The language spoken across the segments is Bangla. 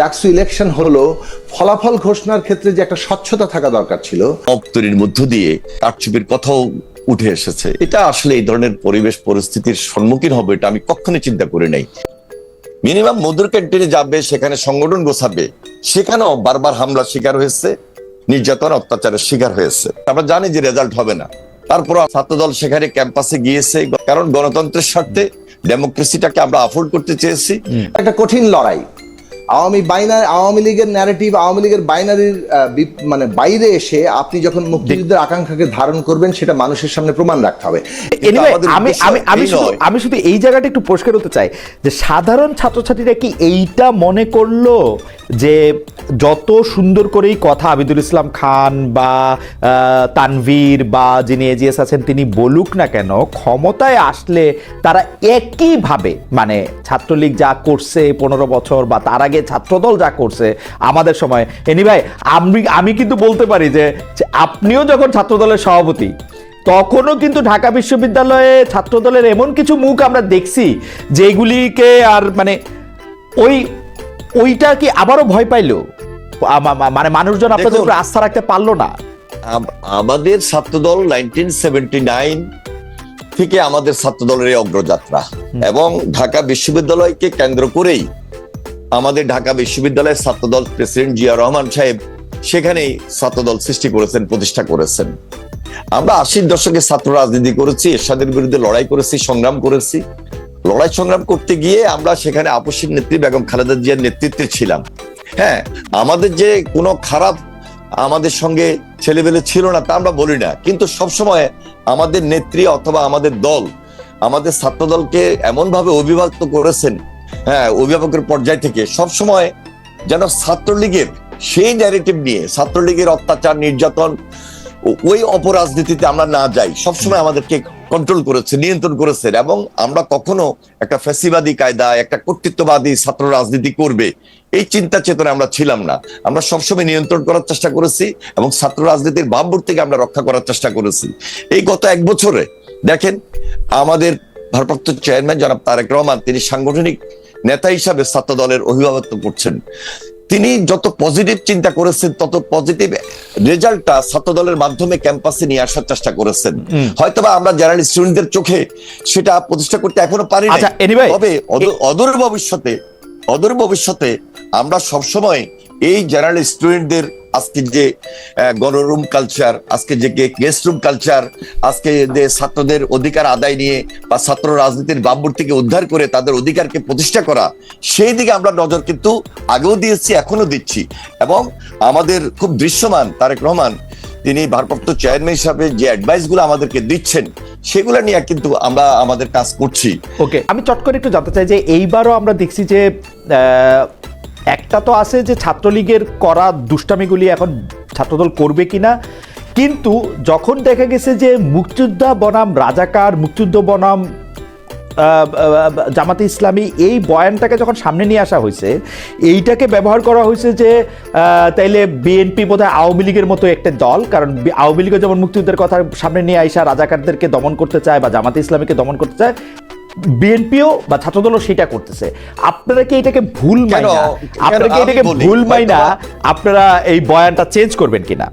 ডাকসু ইলেকশন হলো ফলাফল ঘোষণার ক্ষেত্রে যে একটা স্বচ্ছতা থাকা দরকার ছিল অপ্তরির মধ্য দিয়ে কারচুপির কথাও উঠে এসেছে। এটা আসলে এই ধরনের পরিবেশ পরিস্থিতির সম্মুখীন হবে এটা আমি কখনোই চিন্তা করি নাই। মিনিমাম মধুর ক্যান্টিনে যাবে সেখানে সংগঠন গোছাবে সেখানেও বারবার হামলা শিকার হয়েছে নির্যাতন অত্যাচারের শিকার হয়েছে। আমরা জানি যে রেজাল্ট হবে না। তারপর ছাত্রদল সেখানে ক্যাম্পাসে গিয়েছে কারণ গণতন্ত্রের স্বার্থে ডেমোক্রেসিটাকে আমরা আফোর্ড করতে চেয়েছি। একটা কঠিন লড়াই। আওয়ামী বাইনার আওয়ামী লীগের ন্যারেটিভ আওয়ামী লীগের বাইনারির মানে বাইরে এসে আপনি যখন মুক্তিযুদ্ধের আকাঙ্ক্ষাকে ধারণ করবেন সেটা মানুষের সামনে প্রমাণ রাখতে হবে। আমি আমি আমি শুধু আমি শুধু এই জায়গাটা একটু পরিষ্কার হতে চাই যে সাধারণ ছাত্রছাত্রীরা কি এইটা মনে করল? যে যত সুন্দর করেই কথা আবিদুল ইসলাম খান বা তানভীর বা যিনি এজিএস আছেন, তিনি বলুক না কেন, ক্ষমতায় আসলে তারা একইভাবে মানে ছাত্রলীগ যা করছে পনেরো বছর বা তার আগে ছাত্রদল যা করছে আমাদের সময়। এনি ভাই, আমি আমি কিন্তু বলতে পারি যে আপনিও যখন ছাত্রদলের সভাপতি, তখনও কিন্তু ঢাকা বিশ্ববিদ্যালয়ে ছাত্রদলের এমন কিছু মুখ আমরা দেখছি, যেগুলিকে আর মানে ওই ওইটা কি আবারও ভয় পাইলো। মানে মানুষজন আপনাদের উপর আস্থা রাখতে পারল না। আম- আমাদের ছাত্রদল নাইনটিন সেভেন্টি নাইন থেকে আমাদের ছাত্রদলের এই অগ্রযাত্রা এবং ঢাকা বিশ্ববিদ্যালয়কে কেন্দ্র করেই আমাদের ঢাকা বিশ্ববিদ্যালয়ের ছাত্রদল প্রেসিডেন্ট জিয়া রহমান সাহেব সেখানেই ছাত্রদল সৃষ্টি করেছেন প্রতিষ্ঠা করেছেন। আমরা আশির দশকে ছাত্র রাজনীতি করেছি এরশাদের বিরুদ্ধে লড়াই করেছি সংগ্রাম করেছি। লড়াই সংগ্রাম করতে গিয়ে আমরা সেখানে আপসিক নেত্রী বেগম খালেদা জিয়ার নেতৃত্বে ছিলাম। হ্যাঁ আমাদের যে কোনো খারাপ আমাদের সঙ্গে ছেলেবেলে ছিল না তা আমরা বলি না। কিন্তু সবসময় আমাদের নেত্রী অথবা আমাদের দল, আমাদের ছাত্র দলকে এমন ভাবে অভিভক্ত করেছেন হ্যাঁ অভিভাবকের পর্যায় থেকে সবসময় যেন ছাত্রলীগের সেই ন্যারেটিভ নিয়ে, ছাত্রলীগের অত্যাচার, নির্যাতন ওই অপরাজনীতিতে আমরা না যাই, সবসময় আমাদেরকে কন্ট্রোল করেছে, নিয়ন্ত্রণ করেছেন এবং আমরা কখনো একটা ফ্যাসিবাদী কায়দা, একটা কর্তৃত্ববাদী ছাত্র রাজনীতি করবে, এই চিন্তা চেতনা আমরা ছিলাম না। আমরা সবসময় নিয়ন্ত্রণ করার চেষ্টা করেছি এবং ছাত্র রাজনীতির ভাবমূর্তিকে আমরা রক্ষা করার চেষ্টা করেছি। এই গত এক বছরে, দেখেন, আমাদের ভারপ্রাপ্ত চেয়ারম্যান জনাব তারেক রহমান, তিনি সাংগঠনিক নেতা হিসাবে ছাত্র দলের অভিভাবকত্ব করছেন। তিনি যত পজিটিভ চিন্তা করেছেন তত পজিটিভ রেজাল্টটা ছাত্র দলের মাধ্যমে ক্যাম্পাসে নিয়ে আসার চেষ্টা করেছেন। হয়তোবা আমরা জেনারেল স্টুডেন্টদের চোখে সেটা প্রতিষ্ঠা করতে এখনও পারি আচ্ছা, তবে অদূর ভবিষ্যতে অদূর ভবিষ্যতে আমরা সবসময় এই জেনারেল স্টুডেন্টদের আজকে যে গণরুম কালচার আজকে যে গেস্ট রুম কালচার আজকে যে ছাত্রদের অধিকার আদায় নিয়ে বা ছাত্র রাজনীতির বাম্বুর থেকে উদ্ধার করে তাদের অধিকারকে প্রতিষ্ঠা করা, সেই দিকে আমরা নজর কিন্তু আগেও দিয়েছি এখনও দিচ্ছি। এবং আমাদের খুব দৃশ্যমান তারেক রহমান, তিনি ভারপ্রাপ্ত চেয়ারম্যান হিসাবে যে অ্যাডভাইসগুলো আমাদেরকে দিচ্ছেন, সেগুলো নিয়ে কিন্তু আমরা আমাদের কাজ করছি। ওকে আমি চট করে একটু জানতে চাই যে এইবারও আমরা দেখছি যে একটা তো আছে যে ছাত্রলীগের করা দুষ্টামিগুলি এখন ছাত্রদল করবে কিনা, কিন্তু যখন দেখা গেছে যে মুক্তিযোদ্ধা বনাম রাজাকার, মুক্তিযুদ্ধ বনাম জামাতে ইসলামী, এই বয়ানটাকে যখন সামনে নিয়ে আসা হয়েছে, এইটাকে ব্যবহার করা হয়েছে যে তাইলে বিএনপি বোধহয় আওয়ামী লীগের মতো একটা দল, কারণ আওয়ামী লীগও যেমন মুক্তিযুদ্ধের কথা সামনে নিয়ে আইসা রাজাকারদেরকে দমন করতে চায় বা জামাতে ইসলামীকে দমন করতে চায় বিএনপিও বা ছাত্রদলও সেটা করতেছে। আপনারা কি এটাকে ভুল? মাইনা? আপনারা কি এটাকে ভুল মাইনা? আপনারা এই বয়ানটা চেঞ্জ করবেন কিনা?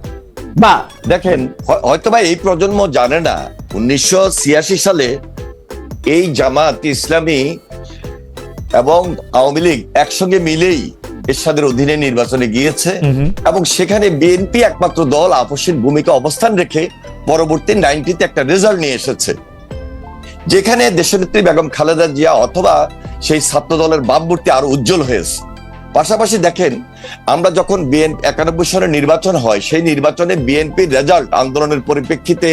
বা দেখেন হয়- হয়তোবা এই প্রজন্ম জানে না উনিশশো সালে এই জামাত ইসলামী এবং আওয়ামী লীগ একসঙ্গে মিলেই এরশাদের অধীনে নির্বাচনে গিয়েছে এবং সেখানে বিএনপি একমাত্র দল আপসের ভূমিকা অবস্থান রেখে পরবর্তী নাইনটিতে একটা রেজাল্ট নিয়ে এসেছে। যেখানে দেশনেত্রী বেগম খালেদা জিয়া অথবা সেই ছাত্র দলের বামমূর্তি আরও উজ্জ্বল হয়েছে। পাশাপাশি দেখেন, আমরা যখন বিএনপি একানব্বই সালে নির্বাচন হয়, সেই নির্বাচনে বিএনপির রেজাল্ট আন্দোলনের পরিপ্রেক্ষিতে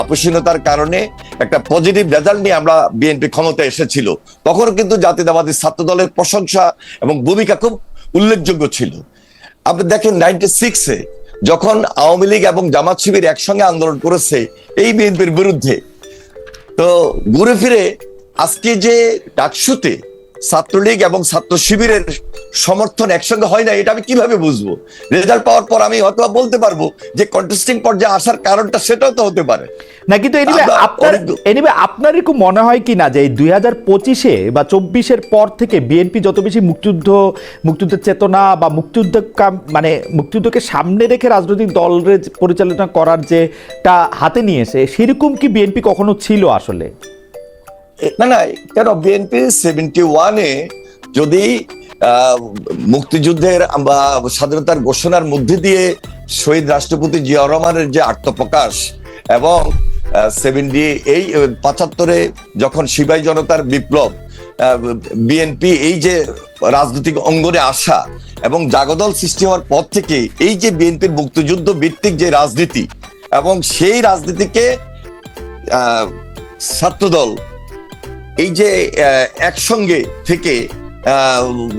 আপসীনতার কারণে একটা পজিটিভ রেজাল্ট নিয়ে আমরা বিএনপি ক্ষমতা এসেছিল। তখন কিন্তু জাতীয়তাবাদী ছাত্র দলের প্রশংসা এবং ভূমিকা খুব উল্লেখযোগ্য ছিল। আপনি দেখেন নাইনটি সিক্সে যখন আওয়ামী লীগ এবং জামাত শিবির একসঙ্গে আন্দোলন করেছে, এই বিএনপির বিরুদ্ধে তো ঘুরে ফিরে আজকে যে ডাকসুতে ছাত্রলীগ এবং ছাত্র শিবিরের সমর্থন একসঙ্গে হয় না এটা আমি কীভাবে বুঝব? রেজাল্ট পাওয়ার পর আমি হয়তো বলতে পারব যে কন্টেস্টিং পর্যায়ে আসার কারণটা সেটাও তো হতে পারে। না কিন্তু এনিবে আপনার এনিবে আপনার একটু মনে হয় কি না যে এই দুই হাজার পঁচিশে বা চব্বিশের পর থেকে বিএনপি যত বেশি মুক্তিযুদ্ধ মুক্তিযুদ্ধের চেতনা বা মুক্তিযুদ্ধ মানে মুক্তিযুদ্ধকে সামনে রেখে রাজনৈতিক দলের পরিচালনা করার যেটা হাতে নিয়েছে সেরকম কি বিএনপি কখনো ছিল আসলে? না না কেন বিএনপি সেভেন্টি ওয়ানে যদি মুক্তিযুদ্ধের বা স্বাধীনতার ঘোষণার মধ্যে দিয়ে শহীদ রাষ্ট্রপতি জিয়া রহমানের যে আত্মপ্রকাশ এবং সেভেন্টি এই পঁচাত্তরে যখন সিপাহী জনতার বিপ্লব বিএনপি এই যে রাজনৈতিক অঙ্গনে আসা এবং জাগদল সৃষ্টি হওয়ার পর থেকে এই যে বিএনপির মুক্তিযুদ্ধ ভিত্তিক যে রাজনীতি এবং সেই রাজনীতিকে ছাত্রদল এই যে একসঙ্গে থেকে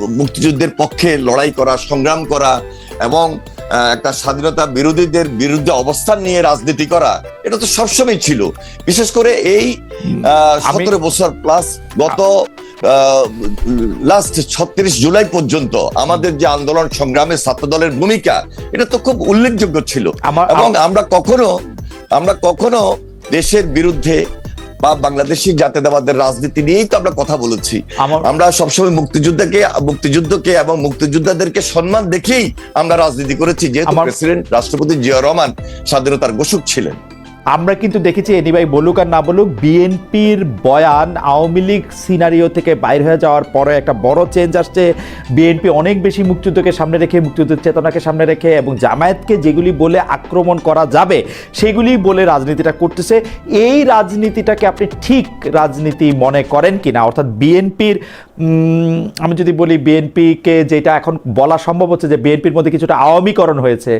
মুক্তিযুদ্ধের পক্ষে লড়াই করা সংগ্রাম করা এবং একটা স্বাধীনতা বিরোধীদের বিরুদ্ধে অবস্থান নিয়ে রাজনীতি করা এটা তো সবসময় ছিল। বিশেষ করে এই সতেরো বছর প্লাস গত লাস্ট ছত্রিশ জুলাই পর্যন্ত আমাদের যে আন্দোলন সংগ্রামে ছাত্র দলের ভূমিকা এটা তো খুব উল্লেখযোগ্য ছিল। এবং আমরা কখনো আমরা কখনো দেশের বিরুদ্ধে বা বাংলাদেশি জাতীয়তাবাদের রাজনীতি নিয়েই তো আমরা কথা বলেছি। আমরা সবসময় মুক্তিযুদ্ধকে মুক্তিযুদ্ধকে এবং মুক্তিযোদ্ধাদেরকে সম্মান দেখেই আমরা রাজনীতি করেছি যেহেতু প্রেসিডেন্ট রাষ্ট্রপতি জিয়া রহমান স্বাধীনতার ঘোষক ছিলেন। আমরা কিন্তু দেখেছি এনিভাই বলুক আর না বলুক, বিএনপির বয়ান আওয়ামী লীগ সিনারিও থেকে বাইর হয়ে যাওয়ার পরে একটা বড় চেঞ্জ আসছে। বিএনপি অনেক বেশি মুক্তিযুদ্ধকে সামনে রেখে, মুক্তিযুদ্ধের চেতনাকে সামনে রেখে এবং জামায়াতকে যেগুলি বলে আক্রমণ করা যাবে, সেগুলি বলে রাজনীতিটা করতেছে। এই রাজনীতিটাকে আপনি ঠিক রাজনীতি মনে করেন কিনা? অর্থাৎ বিএনপির আমি যদি বলি বিএনপিকে যেটা এখন বলা সম্ভব হচ্ছে যে বিএনপির মধ্যে কিছুটা আওয়ামীকরণ হয়েছে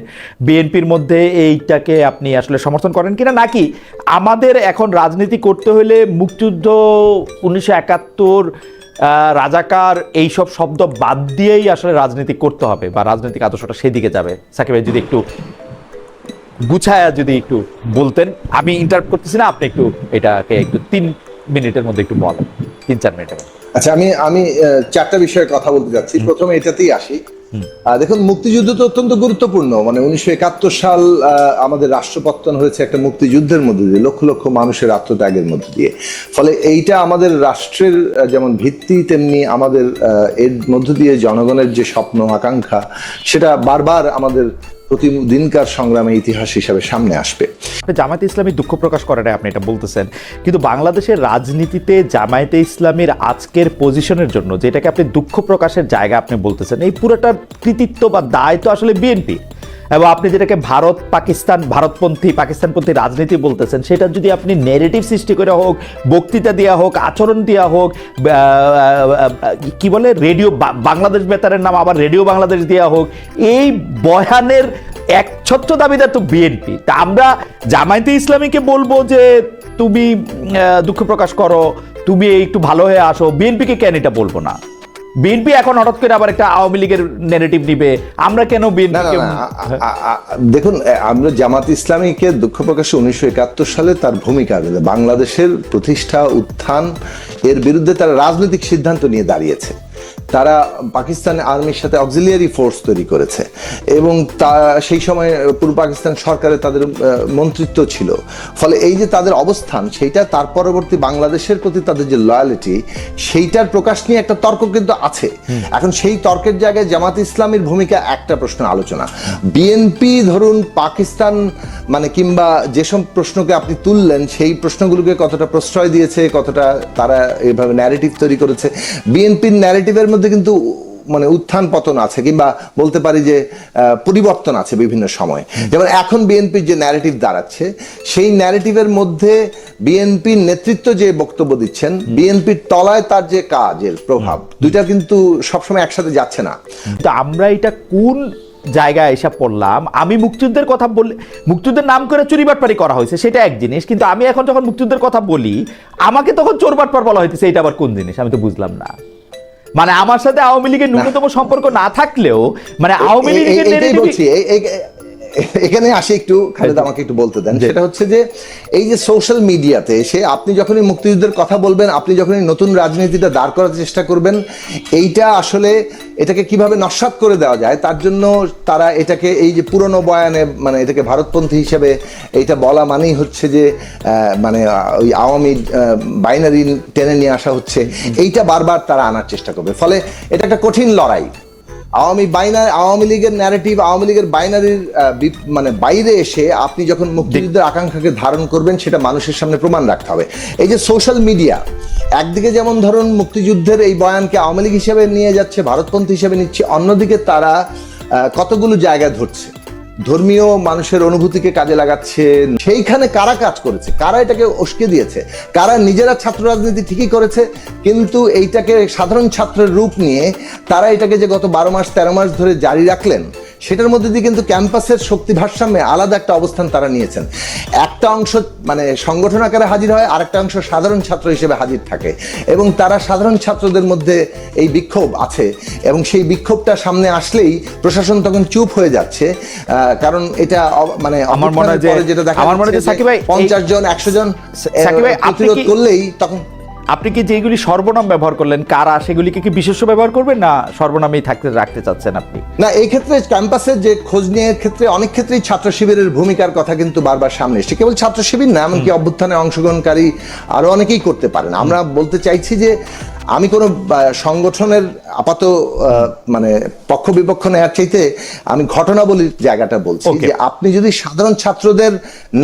বিএনপির মধ্যে এইটাকে আপনি আসলে সমর্থন করেন কিনা? নাকি আমাদের এখন রাজনীতি করতে হলে মুক্তিযুদ্ধ উনিশশো একাত্তর রাজাকার এইসব শব্দ বাদ দিয়েই আসলে রাজনীতি করতে হবে বা রাজনৈতিক আদর্শটা সেদিকে যাবে? সাকিব যদি একটু গুছায়া যদি একটু বলতেন। আমি ইন্টারাপ্ট করতেছি না, আপনি একটু এটাকে একটু তিন মিনিটের মধ্যে একটু বলেন, তিন চার মিনিটের মধ্যে। আচ্ছা আমি আমি চারটা বিষয়ে কথা বলতে যাচ্ছি। প্রথমে এটাতেই আসি। দেখুন মুক্তিযুদ্ধ তো অত্যন্ত গুরুত্বপূর্ণ। মানে উনিশশো একাত্তর সাল আমাদের রাষ্ট্রপত্তন হয়েছে একটা মুক্তিযুদ্ধের মধ্যে দিয়ে লক্ষ লক্ষ মানুষের আত্মত্যাগের মধ্যে দিয়ে। ফলে এইটা আমাদের রাষ্ট্রের যেমন ভিত্তি তেমনি আমাদের আহ, এর মধ্য দিয়ে জনগণের যে স্বপ্ন আকাঙ্ক্ষা সেটা বারবার আমাদের প্রতিদিনকার সংগ্রামের ইতিহাস হিসাবে সামনে আসবে। জামায়াতে ইসলামী দুঃখ প্রকাশ করে আপনি এটা বলতেছেন। কিন্তু বাংলাদেশের রাজনীতিতে জামায়াতে ইসলামের আজকের পজিশনের জন্য, যেটাকে আপনি দুঃখ প্রকাশের জায়গা আপনি বলতেছেন, এই পুরোটার কৃতিত্ব বা দায় তো আসলে বিএনপি। এবং আপনি যেটাকে ভারত, পাকিস্তান, ভারতপন্থী, পাকিস্তানপন্থী রাজনীতি বলতেছেন, সেটা যদি আপনি নেগেটিভ সৃষ্টি করে হোক, বক্তৃতা দেওয়া হোক, আচরণ দেওয়া হোক কি বলে, রেডিও বাংলাদেশ বেতারের নাম আবার রেডিও বাংলাদেশ দেওয়া হোক, এই বয়ানের একছত্র দাবিদার তো বিএনপি তা আমরা জামায়াতে ইসলামীকে বলব যে, তুমি দুঃখ প্রকাশ করো, তুমি একটু ভালো হয়ে আসো বিএনপিকে কেন এটা বলব না? বিএনপি এখন হঠাৎ করে আবার একটা আওয়ামী লীগের নেগেটিভ নিবে আমরা কেন বিএনপি দেখুন আমরা জামাত ইসলামীকে দুঃখ প্রকাশে উনিশশো একাত্তর সালে তার ভূমিকা। বাংলাদেশের প্রতিষ্ঠা উত্থান এর বিরুদ্ধে তারা রাজনৈতিক সিদ্ধান্ত নিয়ে দাঁড়িয়েছে তারা পাকিস্তান আর্মির সাথে অক্সিলিয়ারি ফোর্স তৈরি করেছে। এবং তা সেই সময় পূর্ব পাকিস্তান সরকারে তাদের মন্ত্রিত্ব ছিল। ফলে এই যে তাদের অবস্থান সেইটা তার পরবর্তী বাংলাদেশের প্রতি তাদের যে লয়ালিটি সেইটার প্রকাশ নিয়ে একটা তর্ক কিন্তু আছে। এখন সেই তর্কের জায়গায় জামাত ইসলামের ভূমিকা একটা প্রশ্ন আলোচনা। বিএনপি ধরুন পাকিস্তান মানে কিংবা যেসব প্রশ্নকে আপনি তুললেন সেই প্রশ্নগুলোকে কতটা প্রশ্রয় দিয়েছে কতটা তারা এভাবে ন্যারেটিভ তৈরি করেছে। বিএনপির ন্যারেটিভের মধ্যে কিন্তু মানে উত্থান পতন আছে কিংবা বলতে পারি যে পরিবর্তন আছে বিভিন্ন সময়। যেমন এখন বিএনপির যে ন্যারেটিভ দাঁড়াচ্ছে সেই ন্যারেটিভের মধ্যে বিএনপির নেতৃত্ব যে বক্তব্য দিচ্ছেন বিএনপির তলায় তার যে কাজের প্রভাব দুইটা কিন্তু সবসময় একসাথে যাচ্ছে না। তো আমরা এটা কোন জায়গায় এসে পড়লাম? আমি মুক্তিযুদ্ধের কথা বলি মুক্তিযুদ্ধের নাম করে চুরি চুরিবাটপারি করা হয়েছে সেটা এক জিনিস। কিন্তু আমি এখন যখন মুক্তিযুদ্ধের কথা বলি আমাকে তখন চোরবাটপার বলা হইতেছে এটা আবার কোন জিনিস? আমি তো বুঝলাম না। মানে আমার সাথে আওয়ামী লীগের ন্যূনতম সম্পর্ক না থাকলেও মানে আওয়ামী লীগের এখানে আসি একটু খালেদ আমাকে একটু বলতে দেন। সেটা হচ্ছে যে এই যে সোশ্যাল মিডিয়াতে এসে আপনি যখনই মুক্তিযুদ্ধের কথা বলবেন আপনি যখনই নতুন রাজনীতিটা দাঁড় করার চেষ্টা করবেন এইটা আসলে এটাকে কীভাবে নস্বাত করে দেওয়া যায় তার জন্য তারা এটাকে এই যে পুরনো বয়ানে মানে এটাকে ভারতপন্থী হিসেবে এইটা বলা মানেই হচ্ছে যে মানে ওই আওয়ামী বাইনারি টেনে নিয়ে আসা হচ্ছে। এইটা বারবার তারা আনার চেষ্টা করবে। ফলে এটা একটা কঠিন লড়াই। আওয়ামী বাইনার, আওয়ামী লীগের ন্যারেটিভ আওয়ামী লীগের বাইনারির মানে বাইরে এসে আপনি যখন মুক্তিযুদ্ধের আকাঙ্ক্ষাকে ধারণ করবেন, সেটা মানুষের সামনে প্রমাণ রাখতে হবে। এই যে সোশ্যাল মিডিয়া একদিকে যেমন ধরুন মুক্তিযুদ্ধের এই বয়ানকে আওয়ামী লীগ হিসেবে নিয়ে যাচ্ছে, ভারতপন্থী হিসেবে নিচ্ছে, অন্যদিকে তারা কতগুলো জায়গা ধরছে। ধর্মীয় মানুষের অনুভূতিকে কাজে লাগাচ্ছে। সেইখানে কারা কাজ করেছে? কারা এটাকে উস্কে দিয়েছে? কারা নিজেরা ছাত্র রাজনীতি ঠিকই করেছে? কিন্তু এইটাকে সাধারণ ছাত্রের রূপ নিয়ে তারা এটাকে যে গত বারো মাস, তেরো মাস ধরে জারি রাখলেন সেটার মধ্যে দিয়ে কিন্তু ক্যাম্পাসের শক্তি ভারসাম্যে আলাদা একটা অবস্থান তারা নিয়েছেন। একটা অংশ মানে সংগঠন আকারে হাজির হয় আরেকটা অংশ সাধারণ ছাত্র হিসেবে হাজির থাকে। এবং তারা সাধারণ ছাত্রদের মধ্যে এই বিক্ষোভ আছে। এবং সেই বিক্ষোভটা সামনে আসলেই প্রশাসন তখন চুপ হয়ে যাচ্ছে। আহ, কারণ এটা মানে আমার মনে হয় যেটা দেখা আমার মনে হয় সাকিব ভাই, এই- পঞ্চাশ জন একশো জন সাকিব ভাই, প্রতিরোধ করলেই তখন আপনি কি যেগুলি সর্বনাম ব্যবহার করলেন কারা সেগুলিকে কি বিশেষ ব্যবহার করবেন না সর্বনামেই থাকতে রাখতে চাচ্ছেন আপনি? না এই ক্ষেত্রে ক্যাম্পাসের যে খোঁজ নিয়ে ক্ষেত্রে অনেক ক্ষেত্রেই ছাত্র শিবিরের ভূমিকার কথা কিন্তু বারবার সামনে এসছে। কেবল ছাত্র শিবির না এমনকি অভ্যুত্থানে অংশগ্রহণকারী আরও অনেকেই করতে পারেন। আমরা বলতে চাইছি যে আমি কোনো সংগঠনের আপাত মানে পক্ষ বিপক্ষ নেওয়ার চাইতে আমি ঘটনাবলীর জায়গাটা বলছি যে আপনি যদি সাধারণ ছাত্রদের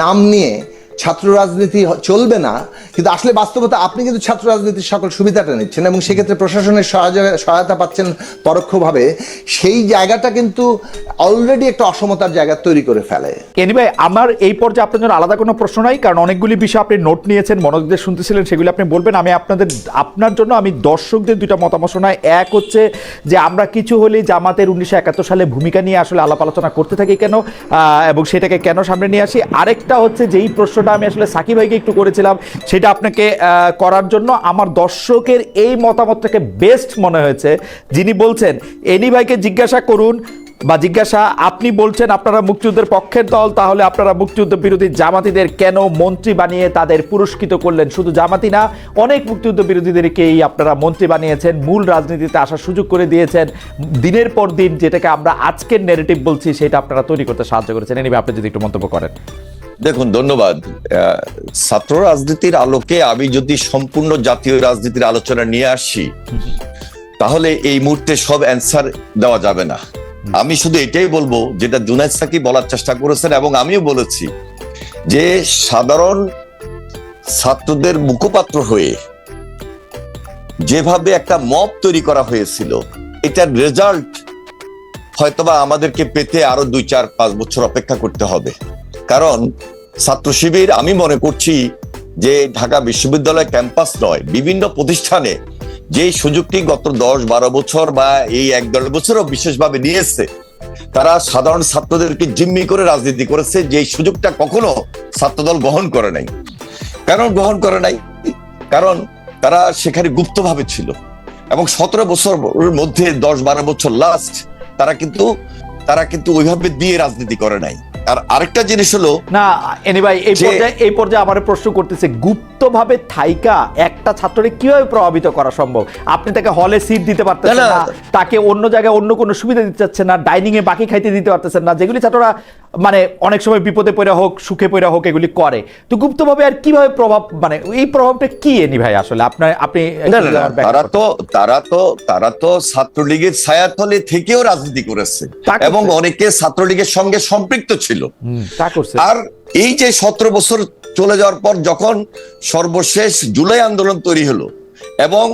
নাম নিয়ে ছাত্র রাজনীতি চলবে না, কিন্তু আসলে বাস্তবতা আপনি কিন্তু ছাত্র রাজনীতির সকল সুবিধাটা নিচ্ছেন এবং সেক্ষেত্রে প্রশাসনের সহায়- সহায়তা পাচ্ছেন পরোক্ষভাবে। সেই জায়গাটা কিন্তু অলরেডি একটা অসমতার জায়গা তৈরি করে ফেলে। এনিওয়ে আমার এই পর্যায়ে আপনার জন্য আলাদা কোনো প্রশ্ন নাই, কারণ অনেকগুলি বিষয় আপনি নোট নিয়েছেন মনোযোগ শুনতেছিলেন, সেগুলি আপনি বলবেন। আমি আপনাদের, আপনার জন্য আমি দর্শকদের দুইটা মতামত শোনাই। এক হচ্ছে যে আমরা কিছু হলেই জামাতের উনিশশো একাত্তর সালে ভূমিকা নিয়ে আসলে আলাপ আলোচনা করতে থাকি কেন এবং সেটাকে কেন সামনে নিয়ে আসি। আরেকটা হচ্ছে যেই প্রশ্নটা আমি আসলে সাকিব ভাইকে একটু করেছিলাম, সেটা আপনাকে করার জন্য আমার দর্শকের এই মতামতটাকে বেস্ট মনে হয়েছে। যিনি বলছেন, এনি ভাইকে জিজ্ঞাসা করুন বা জিজ্ঞাসা, আপনি বলছেন আপনারা মুক্তিযুদ্ধের পক্ষের দল, তাহলে আপনারা মুক্তিযুদ্ধ বিরোধী জামাতিদের কেন মন্ত্রী বানিয়ে তাদের পুরস্কৃত করলেন? শুধু জামাতি না, অনেক মুক্তিযুদ্ধ বিরোধীদেরকেই আপনারা মন্ত্রী বানিয়েছেন, মূল রাজনীতিতে আসার সুযোগ করে দিয়েছেন। দিনের পর দিন যেটাকে আমরা আজকের নেগেটিভ বলছি, সেটা আপনারা তৈরি করতে সাহায্য করেছেন। এনিবে আপনি যদি একটু মন্তব্য করেন। দেখুন, ধন্যবাদ। ছাত্র রাজনীতির আলোকে আমি যদি সম্পূর্ণ জাতীয় রাজনীতির আলোচনা নিয়ে আসি, তাহলে এই মুহূর্তে সব অ্যান্সার দেওয়া যাবে না। আমি শুধু এটাই বলব, যেটা জুনাইদ সাকি বলার চেষ্টা করেছেন এবং আমিও বলেছি যে, সাধারণ ছাত্রদের মুখপাত্র হয়ে যেভাবে একটা মব তৈরি করা হয়েছিল, এটার রেজাল্ট হয়তোবা আমাদেরকে পেতে আরও দুই, চার, পাঁচ বছর অপেক্ষা করতে হবে। কারণ ছাত্র শিবির, আমি মনে করছি যে ঢাকা বিশ্ববিদ্যালয় ক্যাম্পাস নয়, বিভিন্ন প্রতিষ্ঠানে যে সুযোগটি গত দশ বারো বছর বা এই এক দেড় বছরও বিশেষভাবে নিয়েছে, তারা সাধারণ ছাত্রদেরকে জিম্মি করে রাজনীতি করেছে যে সুযোগটা কখনো ছাত্রদল গ্রহণ করে নাই। কেন গ্রহণ করে নাই? কারণ তারা সেখানে গুপ্তভাবে ছিল এবং সতেরো বছরের মধ্যে, দশ বারো বছর লাস্ট তারা কিন্তু তারা কিন্তু ওইভাবে দিয়ে রাজনীতি করে নাই। আর আরেকটা জিনিস হলো না এনিভাই এই যে- পর্যায়ে এই পর্যায়ে আমার প্রশ্ন করতেছে গুপ্তভাবে থাইকা একটা ছাত্রকে কীভাবে প্রভাবিত করা সম্ভব আপনি তাকে হলে সিট দিতে পারতেছেন। না তাকে অন্য জায়গায় অন্য কোনো সুবিধা দিতে চাচ্ছেন না ডাইনিং এ বাকি খাইতে দিতে পারতেছেন না যেগুলি ছাত্ররা মানে অনেক সময় বিপদে পড়ে হোক সুখে পড়ে হোক এগুলি করে। তো গুপ্তভাবে আর কীভাবে প্রভাব মানে এই প্রভাবটা কি এনি ভাই আসলে? আপনার আপনি তারা তো তারা তো তারা তো ছাত্রলীগের ছায়াতলে থেকেও রাজনীতি করেছে। এবং অনেকে ছাত্রলীগের সঙ্গে সম্পৃক্ত ছিল। আর এই যে সতেরো বছর চলে যাওয়ার পর যখন সর্বশেষ জুলাই আন্দোলন তৈরি হলো এবং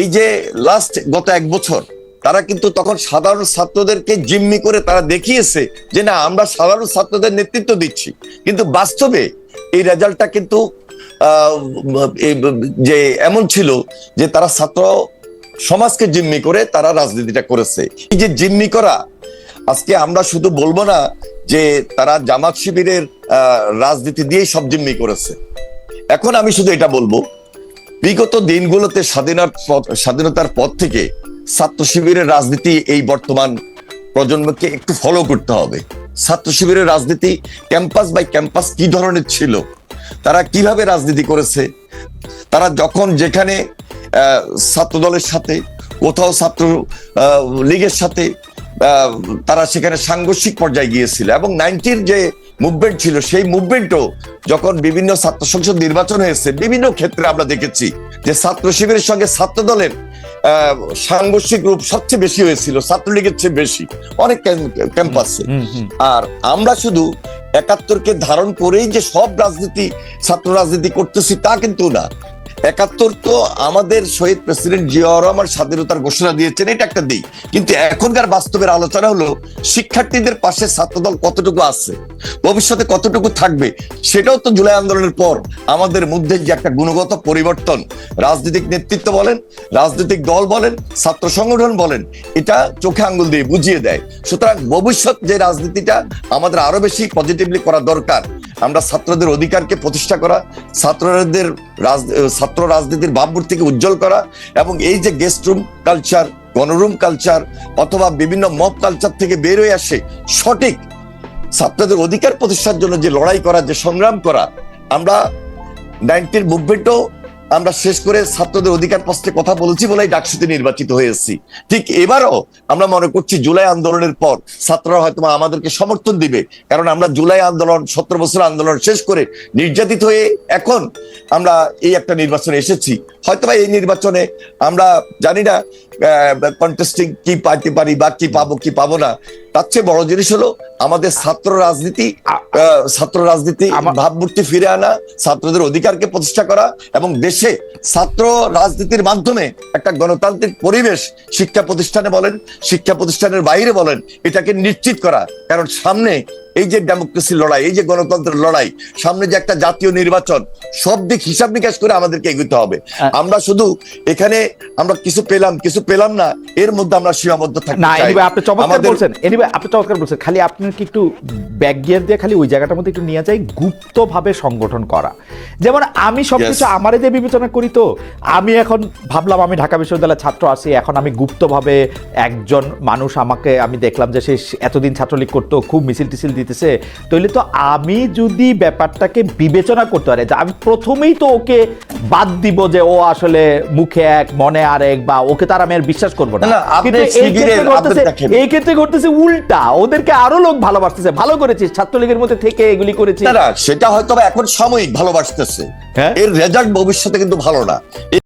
এই যে লাস্ট গত এক বছর তারা কিন্তু তখন সাধারণ ছাত্রদেরকে জিম্মি করে তারা দেখিয়েছে যে না, আমরা সাধারণ ছাত্রদের নেতৃত্ব দিচ্ছি। কিন্তু বাস্তবে এই রেজাল্টটা কিন্তু যে এমন ছিল যে তারা ছাত্র সমাজকে জিম্মি করে তারা রাজনীতিটা করেছে। এই যে জিম্মি করা, আজকে আমরা শুধু বলব না যে তারা জামাত শিবিরের রাজনীতি দিয়েই সব জিম্মি করেছে। এখন আমি শুধু এটা বলব, বিগত দিনগুলোতে স্বাধীনতার স্বাধীনতার পর থেকে ছাত্র শিবিরের রাজনীতি এই বর্তমান প্রজন্মকে একটু ফলো করতে হবে। ছাত্র শিবিরের রাজনীতি ক্যাম্পাস বাই ক্যাম্পাস কি ধরনের ছিল? তারা কীভাবে রাজনীতি করেছে? তারা যখন যেখানে ছাত্র দলের সাথে, কোথাও ছাত্র লীগের সাথে তারা সেখানে সাংঘর্ষিক পর্যায়ে গিয়েছিল এবং নাইনটির যে মুভমেন্ট ছিল, সেই মুভমেন্টও যখন বিভিন্ন ছাত্র সংসদ নির্বাচন হয়েছে, বিভিন্ন ক্ষেত্রে আমরা দেখেছি যে ছাত্র শিবিরের সঙ্গে ছাত্র দলের সাংঘর্ষিক রূপ সবচেয়ে বেশি হয়েছিল ছাত্রলীগের চেয়ে বেশি অনেক ক্যাম- ক্যাম্পাসে। আর আমরা শুধু একাত্তরকে ধারণ করেই যে সব রাজনীতি ছাত্র রাজনীতি করতেছি তা কিন্তু না। একাত্তর তো আমাদের শহীদ প্রেসিডেন্ট জিয়াউর রহমান স্বাধীনতার ঘোষণা দিয়েছেন, এটা একটা দিক। কিন্তু এখনকার বাস্তবের আলোচনা হলো, শিক্ষার্থীদের পাশে ছাত্রদল কতটুকু আছে, ভবিষ্যতে কতটুকু থাকবে, সেটাও তো জুলাই আন্দোলনের পর আমাদের মধ্যে যে একটা গুণগত পরিবর্তন, রাজনৈতিক নেতৃত্ব বলেন, রাজনৈতিক দল বলেন, ছাত্র সংগঠন বলেন, এটা চোখে আঙ্গুল দিয়ে বুঝিয়ে দেয়। সুতরাং ভবিষ্যৎ যে রাজনীতিটা আমাদের আরও বেশি পজিটিভলি করা দরকার আমরা ছাত্রদের অধিকারকে প্রতিষ্ঠা করা, ছাত্রদের ছাত্র রাজনীতির ভাবমূর্তিকে উজ্জ্বল করা এবং এই যে গেস্ট রুম কালচার গণরুম কালচার অথবা বিভিন্ন মব কালচার থেকে বের হয়ে আসে সঠিক ছাত্রদের অধিকার প্রতিষ্ঠার জন্য যে লড়াই করা, যে সংগ্রাম করা, আমরা নাইনটির মুভমেন্টও আমরা শেষ করে ছাত্রদের অধিকার প্রশ্নে কথা বলেছি বলেই ডাকসুতে নির্বাচিত হয়েছি ঠিক এবারও আমরা মনে করছি জুলাই আন্দোলনের পর ছাত্ররা হয়তো আমাদেরকে সমর্থন দিবে, কারণ আমরা জুলাই আন্দোলন সত্তর বছর আন্দোলন শেষ করে নির্যাতিত হয়ে এখন আমরা এই একটা নির্বাচনে এসেছি। হয়তোবা এই নির্বাচনে আমরা জানি না কন্টেস্টিং কি পাইতে পারি বা কি পাবো কি পাবো না। তার চেয়ে বড় জিনিস হলো আমাদের ছাত্র রাজনীতি ছাত্র রাজনীতি ভাবমূর্তি ফিরে আনা ছাত্রদের অধিকারকে প্রতিষ্ঠা করা এবং দেশে ছাত্র রাজনীতির মাধ্যমে একটা গণতান্ত্রিক পরিবেশ শিক্ষা প্রতিষ্ঠানে বলেন শিক্ষা প্রতিষ্ঠানের বাইরে বলেন এটাকে নিশ্চিত করা। কারণ সামনে এই যে ডেমোক্রেসির লড়াই এই যে গণতন্ত্রের লড়াই সামনে যে একটা জাতীয় নির্বাচন সব দিক হিসাব নিকাশ করে আমাদেরকে এগোতে হবে। আমরা শুধু এখানে আমরা কিছু পেলাম কিছু পেলাম না এর মধ্যে আমরা সীমাবদ্ধ থাকি না এনিবে আপনি চমৎকার বলছেন। এনিবে আপনি চমৎকার বলছেন খালি আপনার কি একটু ব্যাক গিয়ার দিয়ে খালি ওই জায়গাটার মধ্যে একটু নিয়ে যাই গুপ্তভাবে সংগঠন করা। যেমন আমি সবকিছু Yes. আমারে যে বিবেচনা করি তো। আমি এখন ভাবলাম আমি ঢাকা বিশ্ববিদ্যালয়ের ছাত্র আছি এখন আমি গুপ্তভাবে একজন মানুষ আমাকে আমি দেখলাম যে সে এতদিন ছাত্রলীগ করতো খুব মিছিল টিছিল দিতেছে। তাহলে তো আমি যদি ব্যাপারটাকে বিবেচনা করতে পারি যে আমি প্রথমেই তো ওকে বাদ দিব যে ও আসলে মুখে এক মনে আরেক বা ওকে তার আমি আর বিশ্বাস করব না। এই ক্ষেত্রে ঘটতেছে- আপনি উল্টা ওদেরকে আরও লোক ভালোবাসতেছে ভালো করেছিস ছাত্রলীগের মধ্যে থেকে এগুলি করেছিস। সেটা হয়তো এখন সাময়িক ভালোবাসতেছে। হ্যাঁ? এর রেজাল্ট ভবিষ্যতে কিন্তু ভালো না।